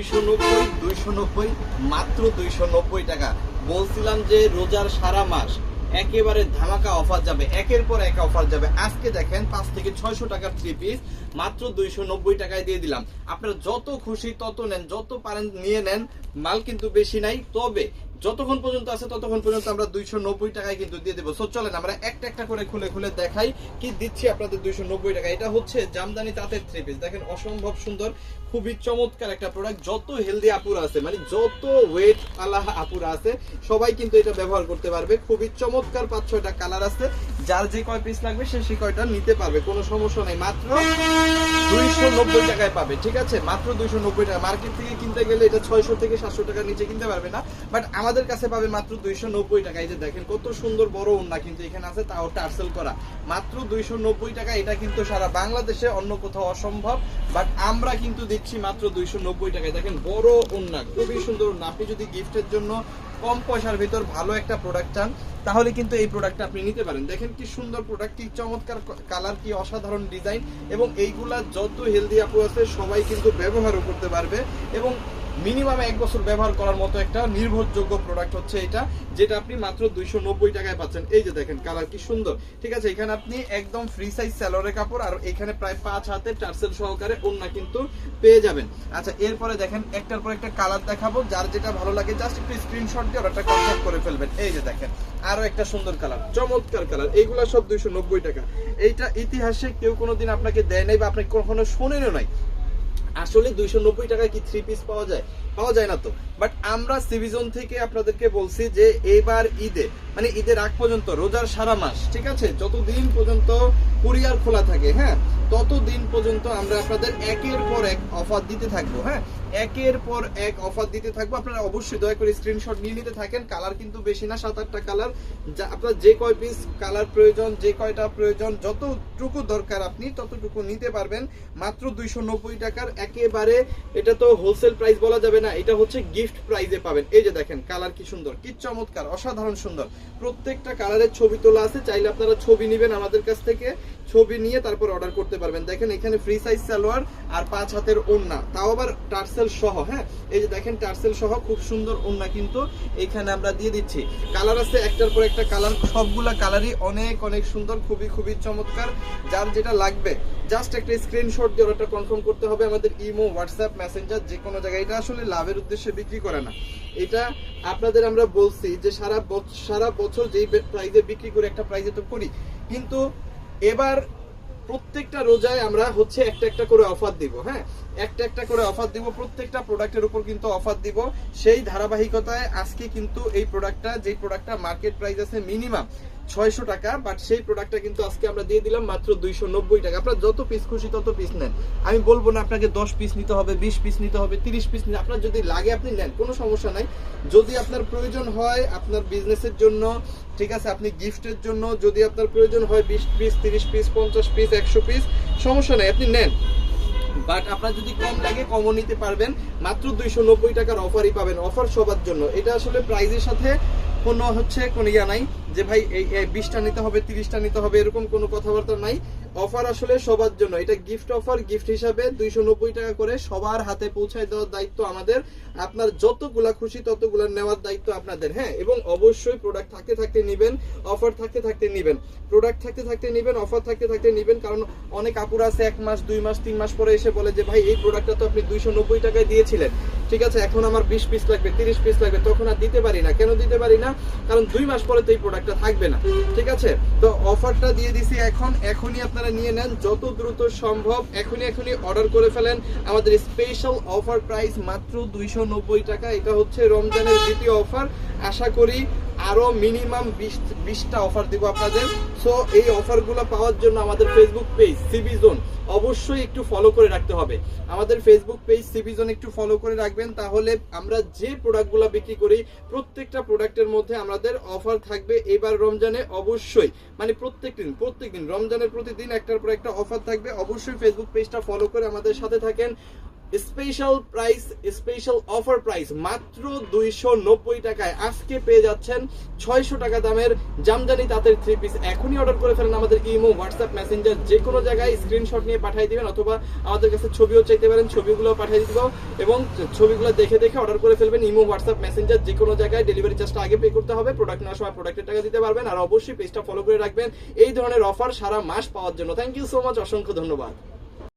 দুইশো নব্বই দুইশো নব্বই, মাত্র দুইশো নব্বই টাকা। বলছিলাম যে রোজার সারা মাস একেবারে ধামাকা অফার যাবে, একের পর এক অফার যাবে। আজকে দেখেন থেকে ছয়শো টাকার থ্রি পিস মাত্র দুইশো নব্বই টাকায় দিয়ে দিলাম। আপনারা যত খুশি তত নেন, যত পারেন নিয়ে নেন, মাল কিন্তু বেশি নাই। তবে যতক্ষণ পর্যন্ত আছে ততক্ষণ পর্যন্ত আমরা দুইশো নব্বই টাকায় কিন্তু দিয়ে দেবো। সো চলেন আমরা একটা একটা করে খুলে খুলে দেখাই, কি দিচ্ছি আপনাদের দুইশো নব্বই টাকা এটা হচ্ছে জামদানি তাঁতের থ্রি পিস দেখেন অসম্ভব সুন্দর খুবই চমৎকার একটা প্রোডাক্ট যত হেলদি আপুরা আছে মানে যত ওয়েট আলাহ আপুরা আছে, সবাই কিন্তু এটা ব্যবহার করতে পারবে। খুবই চমৎকার পাঁচ, ছয়টা কালার আছে। যার যে কয় পিস লাগবে, সে সে কয়টা নিতে পারবে, কোনো সমস্যা নেই। মাত্র দুইশো নব্বই টাকায় পাবে, ঠিক আছে? মাত্র দুইশো নব্বই টাকা। মার্কেট থেকে কিনতে গেলে এটা ছয়শো থেকে সাতশো টাকার নিচে কিনতে পারবে না। বাট আমাদের কাছে পাবে মাত্র দুইশো নব্বই টাকা। এই যে দেখেন, কত সুন্দর বড় ওন্না কিন্তু এখানে আছে, তাও টার্সেল করা। মাত্র দুইশো নব্বই টাকা, এটা কিন্তু সারা বাংলাদেশে অন্য কোথাও অসম্ভব। বাট আমরা কিন্তু দিচ্ছি মাত্র দুইশো নব্বই টাকায়। দেখেন, বড় ওন্না খুবই সুন্দর আপনি যদি গিফটের জন্য কম পয়সার ভিতর ভালো একটা প্রোডাক্ট চান, তাহলে কিন্তু এই প্রোডাক্টটা আপনি নিতে পারেন। দেখেন কি সুন্দর প্রোডাক্ট কি চমৎকার কালার কি অসাধারণ ডিজাইন এবং এইগুলা যত হেলদি আপু আছে, সবাই কিন্তু ব্যবহারও করতে পারবে এবং মিনিমাম এক বছর ব্যবহার করার মতো একটা নির্ভরযোগ্য প্রোডাক্ট হচ্ছে এটা, যেটা আপনি মাত্র দুইশো নব্বই টাকায় পাচ্ছেন। এই যে দেখেন কালার কি সুন্দর। ঠিক আছে, এখানে আপনি একদম ফ্রি সাইজ স্যালোরে কাপড় আর এখানে প্রায় পাঁচ হাতে টার্সেল সহকারে ওন্না কিন্তু পেয়ে যাবেন। আচ্ছা এরপরে দেখেন, একটার পর একটা কালার দেখাবো। যার যেটা ভালো লাগে জাস্ট একটু স্ক্রিনশট দিয়ে ওটা কনফার্ম করে ফেলবেন। এই যে দেখেন, আরও একটা সুন্দর কালার চমৎকার কালার এইগুলা সব দুইশো নব্বই টাকা। এইটা ইতিহাসে কেউ কোনোদিন আপনাকে দেয় নাই বা আপনি কখনো শোনেনও নাই। আসলে দুইশো নব্বই টাকায় কি থ্রি পিস পাওয়া যায়? পাওয়া যায় না তো। বাট আমরা সিভিজন থেকে আপনাদেরকে বলছি যে এবার ঈদে মানে ঈদের আগ পর্যন্ত, রোজার সারা মাস, ঠিক আছে? যতদিন পর্যন্ত কুরিয়ার খোলা থাকে হ্যাঁ? ততদিন পর্যন্ত আমরা আপনাদের একের পর এক অফার দিতে থাকব হ্যাঁ? একের পর এক অফার দিতে থাকব। আপনারা অবশ্যই দয়া করে স্ক্রিনশট নিয়ে নিতে থাকেন। কালার কিন্তু বেশি না, সাত, আটটা কালার যা, আপনার যে কয় পিস কালার প্রয়োজন, যে কয়টা প্রয়োজন, যতটুকু দরকার আপনি, ততটুকু নিতে পারবেন। মাত্র দুইশো নব্বই টাকার একেবারে, এটা তো হোলসেল প্রাইস বলা যাবে না, এটা হচ্ছে গিফট প্রাইজে পাবেন। এই যে দেখেন কালার কি সুন্দর, কি চমৎকার, অসাধারণ সুন্দর। প্রত্যেকটা কালারের ছবি তোলা আছে, চাইলে আপনারা ছবি নেবেন আমাদের কাছ থেকে। ছবি নিয়ে তারপর অর্ডার করতে পারবেন। দেখেন এখানে ফ্রি সাইজ সালোয়ার আর পাঁচ হাতের ওন্না তাও আবার টার্সেল সহ হ্যাঁ? এই যে দেখেন, টার্সেল সহ খুব সুন্দর ওন্না কিন্তু এখানে আমরা দিয়ে দিচ্ছি। কালার আছে, একটার পর একটা কালার সবগুলা কালারই অনেক অনেক সুন্দর, খুবই খুবই চমৎকার, যার যেটা লাগবে। জাস্ট একটা স্ক্রিনশট দিয়ে অর্ডারটা কনফার্ম করতে হবে আমাদের ইমো হোয়াটসঅ্যাপ মেসেঞ্জার যে কোনো জায়গায়। এটা আসলে লাভের উদ্দেশ্যে বিক্রি করে না। এটা আপনাদের আমরা বলছি যে সারা সারা বছর যেই প্রাইজে বিক্রি করে একটা প্রাইজে তো করি। কিন্তু এবার প্রত্যেকটা রোজায় আমরা হচ্ছে একটা একটা করে অফার দিব হ্যাঁ? একটা একটা করে অফার দিব, প্রত্যেকটা প্রোডাক্টের উপর কিন্তু অফার দিব। সেই ধারাবাহিকতায় আজকে কিন্তু এই প্রোডাক্টটা যে প্রোডাক্টটা মার্কেট প্রাইস আছে মিনিমাম ছয়শো টাকা বাট সেই প্রোডাক্টটা কিন্তু আজকে আমরা দিয়ে দিলাম মাত্র দুইশো নব্বই টাকা। আপনার যত পিস খুশি তত পিস নেন। আমি বলব না আপনাকে দশ পিস নিতে হবে, বিশ পিস নিতে হবে, তিরিশ পিস নিতে আপনার যদি লাগে আপনি নেন, কোনো সমস্যা নাই। যদি আপনার প্রয়োজন হয় আপনার বিজনেসের জন্য, ঠিক আছে, আপনি গিফটের জন্য, যদি আপনার প্রয়োজন হয় বিশ পিস তিরিশ পিস পঞ্চাশ পিস একশো পিস সমস্যা নাই, আপনি নেন। বাট আপনার যদি কম লাগে, কমও নিতে পারবেন। মাত্র দুইশো নব্বই টাকার অফারই পাবেন অফার সবার জন্য। এটা আসলে প্রাইজের সাথে কোনো হচ্ছে কোনো ইয়া নাই যে ভাই এই বিশটা নিতে হবে, তিরিশটা নিতে হবে, এরকম কোনো কথাবার্তা নাই। অফার আসলে সবার জন্য। এটা গিফট অফার গিফট হিসাবে দুইশো নব্বই টাকা করে সবার হাতে পৌঁছায় দেওয়ার দায়িত্ব আমাদের। আপনার যতগুলা খুশি ততগুলা নেওয়ার দায়িত্ব আপনাদের হ্যাঁ? এবং অবশ্যই প্রোডাক্ট থাকতে থাকতে নিবেন অফার থাকতে থাকতে নিবেন। প্রোডাক্ট থাকতে থাকতে নিবেন অফার থাকতে থাকতে নিবেন, কারণ অনেক আপুরা আছে এক মাস, দুই মাস, তিন মাস পরে এসে বলে যে, ভাই, এই প্রোডাক্টটা তো আপনি দুইশো নব্বই টাকায় দিয়েছিলেন। ঠিক আছে, এখন আমার বিশ পিস লাগবে, তিরিশ পিস লাগবে, তখন আর দিতে পারি না। কেন দিতে পারি না? কারণ দুই মাস পরে তো এই প্রোডাক্টটা থাকবে না। ঠিক আছে? তো অফারটা দিয়ে দিছি এখন, এখনই আপনারা নিয়ে নেন, যত দ্রুত সম্ভব এখনই এখনই অর্ডার করে ফেলেন। আমাদের স্পেশাল অফার প্রাইস মাত্র দুইশো নব্বই টাকা। এটা হচ্ছে রমজানের দ্বিতীয় অফার আশা করি আরও মিনিমাম বিশ, বিশটা অফার দিব আপনাদের। সো এই অফারগুলো পাওয়ার জন্য আমাদের ফেসবুক পেজ সিবি জোন অবশ্যই একটু ফলো করে রাখতে হবে। আমাদের Facebook page C B zone একটু ফলো করে রাখবেন, তাহলে আমরা যে প্রোডাক্টগুলো বিক্রি করি, প্রত্যেকটা প্রোডাক্টের মধ্যে আমাদের অফার থাকবে। এবার রমজানে অবশ্যই মানে প্রত্যেক দিন প্রত্যেক দিন রমজানের প্রতিদিন একটার পর একটা অফার থাকবে। অবশ্যই ফেসবুক পেজটা ফলো করে আমাদের সাথে থাকেন। Special price special offer price মাত্র দুইশো নব্বই টাকায় আজকে পেয়ে যাচ্ছেন ছয়শো টাকা দামের জামদানি তাঁতের থ্রি পিস এখনই অর্ডার করে ফেলেন আমাদের ইমো হোয়াটসঅ্যাপ মেসেঞ্জার যে কোনো জায়গায় স্ক্রিনশট নিয়ে পাঠিয়ে দিবেন অথবা আমাদের কাছে ছবিও চাইতে পারেন ছবিগুলো পাঠিয়ে দিব এবং ছবিগুলো দেখে দেখে অর্ডার করে ফেলবেন ইমো হোয়াটসঅ্যাপ মেসেঞ্জার যে কোনো জায়গায় ডেলিভারি চার্জটা আগে পে করতে হবে প্রোডাক্ট নেওয়ার সময় প্রোডাক্টের টাকা দিতে পারবেন আর অবশ্যই পেজটা ফলো করে রাখবেন। এই ধরনের অফার সারা মাস পাওয়ার জন্য। থ্যাংক ইউ সো মাচ অসংখ্য ধন্যবাদ।